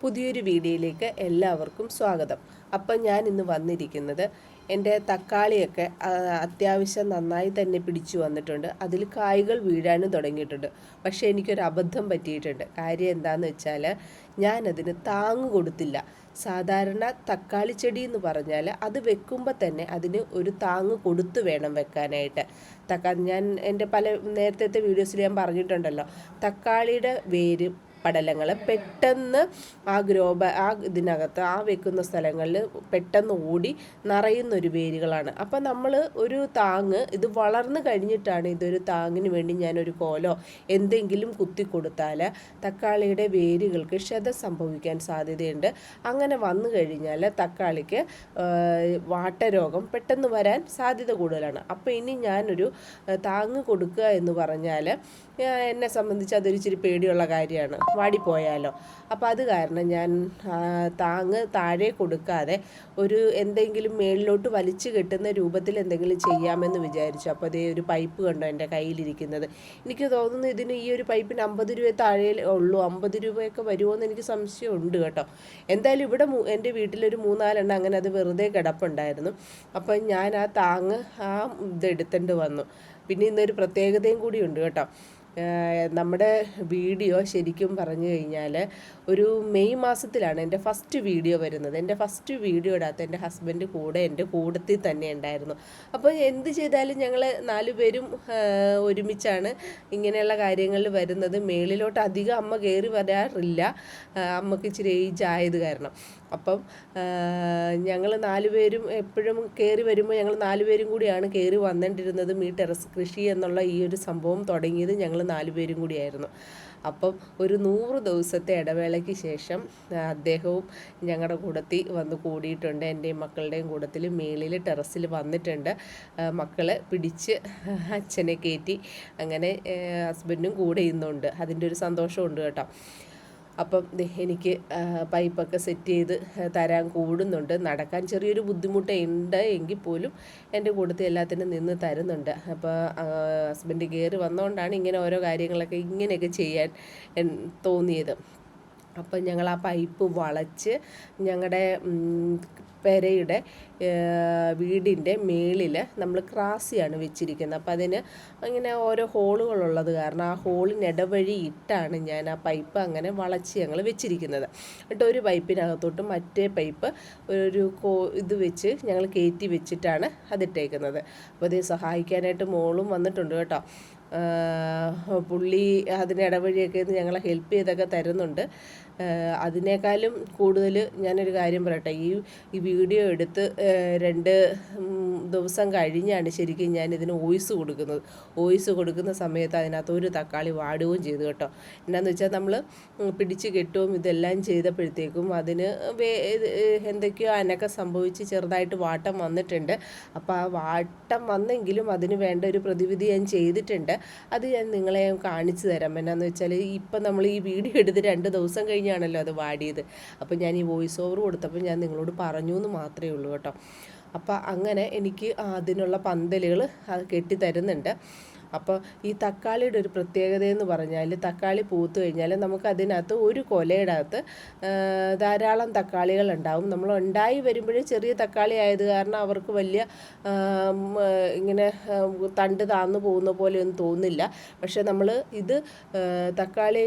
പുതിയൊരു വീഡിയോയിലേക്ക് എല്ലാവർക്കും സ്വാഗതം. അപ്പം ഞാൻ ഇന്ന് വന്നിരിക്കുന്നത് എന്റെ തക്കാളിയൊക്കെ അത്യാവശ്യം നന്നായി തന്നെ പിടിച്ചു വന്നിട്ടുണ്ട്. അതിൽ കായ്കൾ വീഴാനും തുടങ്ങിയിട്ടുണ്ട്. പക്ഷേ എനിക്കൊരു അബദ്ധം പറ്റിയിട്ടുണ്ട്. കാര്യം എന്താണെന്ന് വെച്ചാൽ ഞാനതിന് താങ്ങ് കൊടുത്തില്ല. സാധാരണ തക്കാളി ചെടി എന്ന് പറഞ്ഞാൽ അത് വെക്കുമ്പോൾ തന്നെ അതിന് ഒരു താങ്ങ് കൊടുത്തു വേണം വെക്കാനായിട്ട്. തക്കാ ഞാൻ എന്റെ പല നേരത്തെ വീഡിയോസിൽ ഞാൻ പറഞ്ഞിട്ടുണ്ടല്ലോ. തക്കാളിയുടെ വേര് പടലങ്ങൾ പെട്ടെന്ന് ആ ഗ്രോബ ആ ഇതിനകത്ത് ആ വെക്കുന്ന സ്ഥലങ്ങളിൽ പെട്ടെന്ന് ഓടി നിറയുന്ന ഒരു വേരുകളാണ്. അപ്പം നമ്മൾ ഒരു താങ്ങ് ഇത് വളർന്നു കഴിഞ്ഞിട്ടാണ് ഇതൊരു താങ്ങിന് വേണ്ടി ഞാനൊരു കോലോ എന്തെങ്കിലും കുത്തി കൊടുത്താൽ തക്കാളിയുടെ വേരുകൾക്ക് ക്ഷത സംഭവിക്കാൻ സാധ്യതയുണ്ട്. അങ്ങനെ വന്നു കഴിഞ്ഞാൽ തക്കാളിക്ക് വാട്ടരോഗം പെട്ടെന്ന് വരാൻ സാധ്യത കൂടുതലാണ്. അപ്പോൾ ഇനി ഞാനൊരു താങ്ങ് കൊടുക്കുക എന്ന് പറഞ്ഞാൽ എന്നെ സംബന്ധിച്ച് അതൊരു ഇച്ചിരി പേടിയുള്ള കാര്യമാണ്. വാടിപ്പോയാലോ. അപ്പോൾ അത് കാരണം ഞാൻ താങ്ങ് താഴെ കൊടുക്കാതെ ഒരു എന്തെങ്കിലും മേളിലോട്ട് വലിച്ചു കെട്ടുന്ന രൂപത്തിൽ എന്തെങ്കിലും ചെയ്യാമെന്ന് വിചാരിച്ചു. അപ്പോൾ അതേ ഒരു പൈപ്പ് കണ്ടോ എന്റെ കയ്യിലിരിക്കുന്നത്. എനിക്ക് തോന്നുന്നു ഇതിന് ഈ ഒരു പൈപ്പിന് അമ്പത് രൂപ താഴെ ഉള്ളൂ. അമ്പത് രൂപയൊക്കെ വരുമോ എന്ന് എനിക്ക് സംശയമുണ്ട് കേട്ടോ. എന്തായാലും ഇവിടെ എന്റെ വീട്ടിലൊരു മൂന്നാലെണ്ണം അങ്ങനെ അത് വെറുതെ കിടപ്പുണ്ടായിരുന്നു. അപ്പം ഞാൻ ആ താങ്ങ് ആ ഇത് എടുത്തേണ്ടി വന്നു. പിന്നെ ഇന്നൊരു പ്രത്യേകതയും കൂടി ഉണ്ട് കേട്ടോ. നമ്മുടെ വീഡിയോ ശരിക്കും പറഞ്ഞു കഴിഞ്ഞാൽ ഒരു മെയ് മാസത്തിലാണ് എന്റെ ഫസ്റ്റ് വീഡിയോ വരുന്നത്. എന്റെ ഫസ്റ്റ് വീഡിയോ ഇടാത്ത എന്റെ ഹസ്ബൻഡ് കൂടെ എന്റെ കൂടത്തിൽ തന്നെ ഉണ്ടായിരുന്നു. അപ്പോൾ എന്ത് ചെയ്താലും ഞങ്ങൾ നാലു പേരും ഒരുമിച്ചാണ് ഇങ്ങനെയുള്ള കാര്യങ്ങളിൽ വരുന്നത്. മേളിലോട്ട് അധികം അമ്മ കയറി വരാറില്ല. അമ്മയ്ക്ക് ഇച്ചിരി ഏജ് ആയത് കാരണം. അപ്പം ഞങ്ങൾ നാലുപേരും എപ്പോഴും കയറി വരുമ്പോൾ ഞങ്ങൾ നാലുപേരും കൂടിയാണ് കയറി വന്നിട്ടിരുന്നത് ഈ ടെറസ് കൃഷി എന്നുള്ള ഈ ഒരു സംഭവം തുടങ്ങിയത് ഞങ്ങൾ നാലുപേരും കൂടിയായിരുന്നു. അപ്പം ഒരു നൂറ് ദിവസത്തെ ഇടവേളയ്ക്ക് ശേഷം അദ്ദേഹവും ഞങ്ങളുടെ കൂടത്തിൽ വന്ന് കൂടിയിട്ടുണ്ട്. എന്റെയും മക്കളുടെയും കൂടത്തിൽ മേളിൽ ടെറസിൽ വന്നിട്ടുണ്ട്. മക്കളെ പിടിച്ച് അച്ഛനെ കയറ്റി അങ്ങനെ ഹസ്ബൻഡും കൂടെ ഇന്നുണ്ട് അതിന്റെ ഒരു സന്തോഷമുണ്ട് കേട്ടോ. അപ്പം എനിക്ക് പൈപ്പൊക്കെ സെറ്റ് ചെയ്ത് തരാൻ കൂടുന്നുണ്ട്. നടക്കാൻ ചെറിയൊരു ബുദ്ധിമുട്ട് ഉണ്ട് എങ്കിൽ പോലും എന്റെ കൂട്ടത്തിൽ എല്ലാത്തിനും നിന്ന് തരുന്നുണ്ട്. അപ്പോൾ ഹസ്ബൻഡ് കയറി വന്നതുകൊണ്ടാണ് ഇങ്ങനെ ഓരോ കാര്യങ്ങളൊക്കെ ഇങ്ങനെയൊക്കെ ചെയ്യാൻ തോന്നിയത്. അപ്പം ഞങ്ങൾ ആ പൈപ്പ് വളച്ച് ഞങ്ങളുടെ പെരയുടെ വീടിന്റെ മേളിൽ നമ്മൾ ക്രാസിയാണ് വെച്ചിരിക്കുന്നത്. അപ്പം അതിന് അങ്ങനെ ഓരോ ഹോളുകളുള്ളത് കാരണം ആ ഹോളിനിടവഴി ഇട്ടാണ് ഞാൻ ആ പൈപ്പ് അങ്ങനെ വളച്ച് ഞങ്ങൾ വെച്ചിരിക്കുന്നത്. എന്നിട്ട് ഒരു പൈപ്പിനകത്തോട്ട് മറ്റേ പൈപ്പ് ഒരു കോ ഇത് വെച്ച് ഞങ്ങൾ കയറ്റി വെച്ചിട്ടാണ് അതിട്ടേക്കുന്നത്. അപ്പോൾ അത് സഹായിക്കാനായിട്ട് മോളും വന്നിട്ടുണ്ട് കേട്ടോ. പുള്ളി അതിന് ഇടവഴിയൊക്കെ ഞങ്ങളെ ഹെൽപ്പ് ചെയ്തൊക്കെ തരുന്നുണ്ട്. അതിനേക്കാളും കൂടുതൽ ഞാനൊരു കാര്യം പറയട്ടെ. ഈ ഈ വീഡിയോ എടുത്ത് രണ്ട് ദിവസം കഴിഞ്ഞാണ് ശരിക്കും ഞാൻ ഇതിന് വോയിസ് കൊടുക്കുന്നത്. വോയിസ് കൊടുക്കുന്ന സമയത്ത് അതിനകത്ത് ഒരു തക്കാളി വാടുകയും ചെയ്തു കേട്ടോ. എന്നാന്ന് വെച്ചാൽ നമ്മൾ പിടിച്ച് കെട്ടുകയും ഇതെല്ലാം ചെയ്തപ്പോഴത്തേക്കും അതിന് എന്തൊക്കെയോ അനക്കം സംഭവിച്ച് ചെറുതായിട്ട് വാട്ടം വന്നിട്ടുണ്ട്. അപ്പോൾ ആ വാട്ടം വന്നെങ്കിലും അതിന് വേണ്ട ഒരു പ്രതിവിധി ഞാൻ ചെയ്തിട്ടുണ്ട്. അത് ഞാൻ നിങ്ങളെ കാണിച്ചു തരാം. എന്നാന്ന് വെച്ചാൽ ഇപ്പം നമ്മൾ ഈ വീഡിയോ എടുത്ത് രണ്ട് ദിവസം കഴിഞ്ഞാണല്ലോ അത് വാടിയത്. അപ്പോൾ ഞാൻ ഈ വോയിസ് ഓവർ കൊടുത്തപ്പോൾ ഞാൻ നിങ്ങളോട് പറഞ്ഞു എന്ന് മാത്രമേ ഉള്ളൂ കേട്ടോ. അപ്പോൾ അങ്ങനെ എനിക്ക് അതിനുള്ള പന്തലുകൾ കെട്ടി തരുന്നുണ്ട് അപ്പോൾ ഈ തക്കാളിയുടെ ഒരു പ്രത്യേകത എന്ന് പറഞ്ഞാൽ തക്കാളി പൂത്തു കഴിഞ്ഞാൽ നമുക്ക് അതിനകത്ത് ഒരു കൊലയുടെ അകത്ത് ധാരാളം തക്കാളികൾ ഉണ്ടാവും. നമ്മൾ ഉണ്ടായി വരുമ്പോഴേ ചെറിയ തക്കാളി ആയത് കാരണം അവർക്ക് വലിയ ഇങ്ങനെ തണ്ട് താന്നു പോകുന്ന പോലെ ഒന്നും തോന്നില്ല പക്ഷെ നമ്മൾ ഇത് തക്കാളി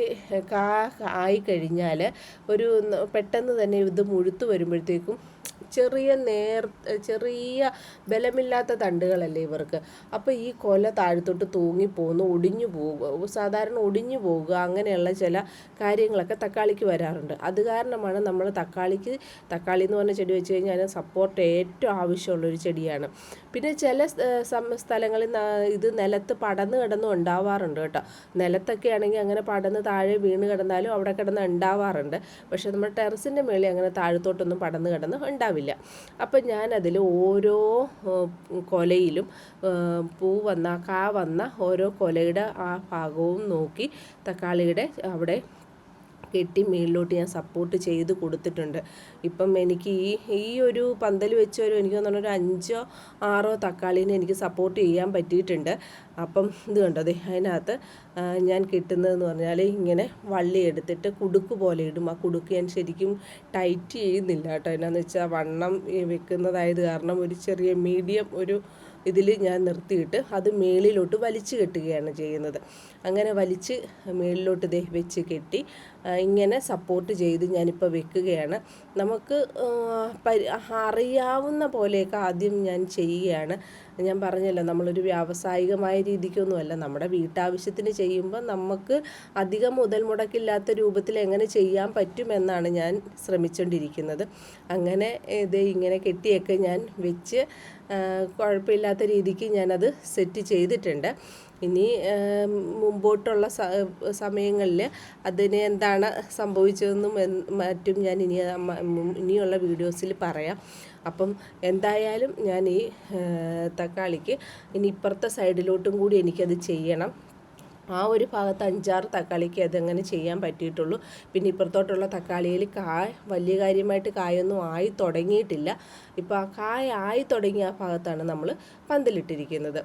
കാ ആയിക്കഴിഞ്ഞാൽ ഒരു പെട്ടെന്ന് തന്നെ ഇത് മുഴുത്തു വരുമ്പോഴത്തേക്കും ചെറിയ നേർ ചെറിയ ബലമില്ലാത്ത തണ്ടുകളല്ലേ ഇവർക്ക്. അപ്പോൾ ഈ കൊല താഴത്തോട്ട് തൂങ്ങിപ്പോകുന്നു ഒടിഞ്ഞു പോവുക സാധാരണ ഒടിഞ്ഞു പോവുക അങ്ങനെയുള്ള ചില കാര്യങ്ങളൊക്കെ തക്കാളിക്ക് വരാറുണ്ട്. അത് കാരണമാണ് നമ്മൾ തക്കാളിക്ക് തക്കാളി എന്ന് പറഞ്ഞ ചെടി വെച്ച് കഴിഞ്ഞാൽ സപ്പോർട്ട് ഏറ്റവും ആവശ്യമുള്ളൊരു ചെടിയാണ്. പിന്നെ ചില സ്ഥലങ്ങളിൽ ഇത് നിലത്ത് പടന്ന് കിടന്നും ഉണ്ടാവാറുണ്ട് കേട്ടോ. നിലത്തൊക്കെ ആണെങ്കിൽ അങ്ങനെ പടന്ന് താഴെ വീണ് കിടന്നാലും അവിടെ കിടന്ന് ഉണ്ടാവാറുണ്ട്. പക്ഷേ നമ്മുടെ ടെറസിന്റെ മേളിൽ അങ്ങനെ താഴത്തോട്ടൊന്നും പടന്ന് കിടന്ന് ഉണ്ടാവില്ല. അപ്പം ഞാനതിൽ ഓരോ കൊലയിലും പൂ വന്ന കാ വന്ന ഓരോ കൊലയുടെ ആ ഭാഗവും നോക്കി തക്കാളിയുടെ അവിടെ കെട്ടി മേളിലോട്ട് ഞാൻ സപ്പോർട്ട് ചെയ്ത് കൊടുത്തിട്ടുണ്ട്. ഇപ്പം എനിക്ക് ഈ ഈ ഒരു പന്തൽ വെച്ചൊരു എനിക്ക് തോന്നുന്ന ഒരു അഞ്ചോ ആറോ തക്കാളീനെ എനിക്ക് സപ്പോർട്ട് ചെയ്യാൻ പറ്റിയിട്ടുണ്ട്. അപ്പം ഇത് കണ്ടത് അതെ അതിനകത്ത് ഞാൻ കിട്ടുന്നതെന്ന് പറഞ്ഞാൽ ഇങ്ങനെ വള്ളി എടുത്തിട്ട് കുടുക്ക് പോലെ ഇടും. ആ കുടുക്ക് ഞാൻ ശരിക്കും ടൈറ്റ് ചെയ്യുന്നില്ല കേട്ടോ. എന്നാന്ന് വെച്ചാൽ വണ്ണം വെക്കുന്നതായത് കാരണം ഒരു ചെറിയ മീഡിയം ഒരു ഇതിൽ ഞാൻ നിർത്തിയിട്ട് അത് മേളിലോട്ട് വലിച്ചു കെട്ടുകയാണ് ചെയ്യുന്നത്. അങ്ങനെ വലിച്ച് മേളിലോട്ട് ദേ വെച്ച് കെട്ടി ഇങ്ങനെ സപ്പോർട്ട് ചെയ്ത് ഞാനിപ്പോൾ വെക്കുകയാണ്. നമുക്ക് പരി അറിയാവുന്ന പോലെയൊക്കെ ആദ്യം ഞാൻ ചെയ്യുകയാണ്. ഞാൻ പറഞ്ഞല്ലോ നമ്മളൊരു വ്യാവസായികമായ രീതിക്കൊന്നുമല്ല. നമ്മുടെ വീട്ടാവശ്യത്തിന് ചെയ്യുമ്പോൾ നമുക്ക് അധികം മുതൽ മുടക്കില്ലാത്ത രൂപത്തിൽ എങ്ങനെ ചെയ്യാൻ പറ്റുമെന്നാണ് ഞാൻ ശ്രമിച്ചുകൊണ്ടിരിക്കുന്നത് അങ്ങനെ ഇത് ഇങ്ങനെ കെട്ടിയൊക്കെ ഞാൻ വെച്ച് കുഴപ്പമില്ലാത്ത രീതിക്ക് ഞാനത് സെറ്റ് ചെയ്തിട്ടുണ്ട്. ഇനി മുമ്പോട്ടുള്ള സമയങ്ങളിൽ അതിന് എന്താണ് സംഭവിച്ചതെന്നും മറ്റും ഞാൻ ഇനി ഇനിയുള്ള വീഡിയോസിൽ പറയാം. അപ്പം എന്തായാലും ഞാൻ ഈ തക്കാളിക്ക് ഇനി ഇപ്പുറത്തെ സൈഡിലോട്ടും കൂടി എനിക്കത് ചെയ്യണം. ആ ഒരു ഭാഗത്ത് അഞ്ചാറ് തക്കാളിക്ക് അതങ്ങനെ ചെയ്യാൻ പറ്റിയിട്ടുള്ളൂ. പിന്നെ ഇപ്പുറത്തോട്ടുള്ള തക്കാളിയിൽ കായ വലിയ കാര്യമായിട്ട് കായൊന്നും ആയി തുടങ്ങിയിട്ടില്ല. ഇപ്പോൾ ആ കായ ആയി തുടങ്ങിയ ആ ഭാഗത്താണ് നമ്മൾ പന്തലിട്ടിരിക്കുന്നത്.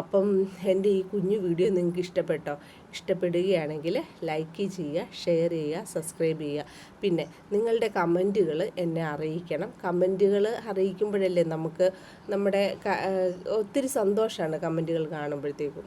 അപ്പം എന്റെ ഈ കുഞ്ഞു വീഡിയോ നിങ്ങൾക്ക് ഇഷ്ടപ്പെട്ടോ? ഇഷ്ടപ്പെടുകയാണെങ്കിൽ ലൈക്ക് ചെയ്യുക ഷെയർ ചെയ്യുക സബ്സ്ക്രൈബ് ചെയ്യുക. പിന്നെ നിങ്ങളുടെ കമന്റുകൾ എന്നെ അറിയിക്കണം. കമന്റുകൾ അറിയിക്കുമ്പോഴല്ലേ നമുക്ക് നമ്മുടെ ഒത്തിരി സന്തോഷമാണ് കമന്റുകൾ കാണുമ്പോഴത്തേക്കും.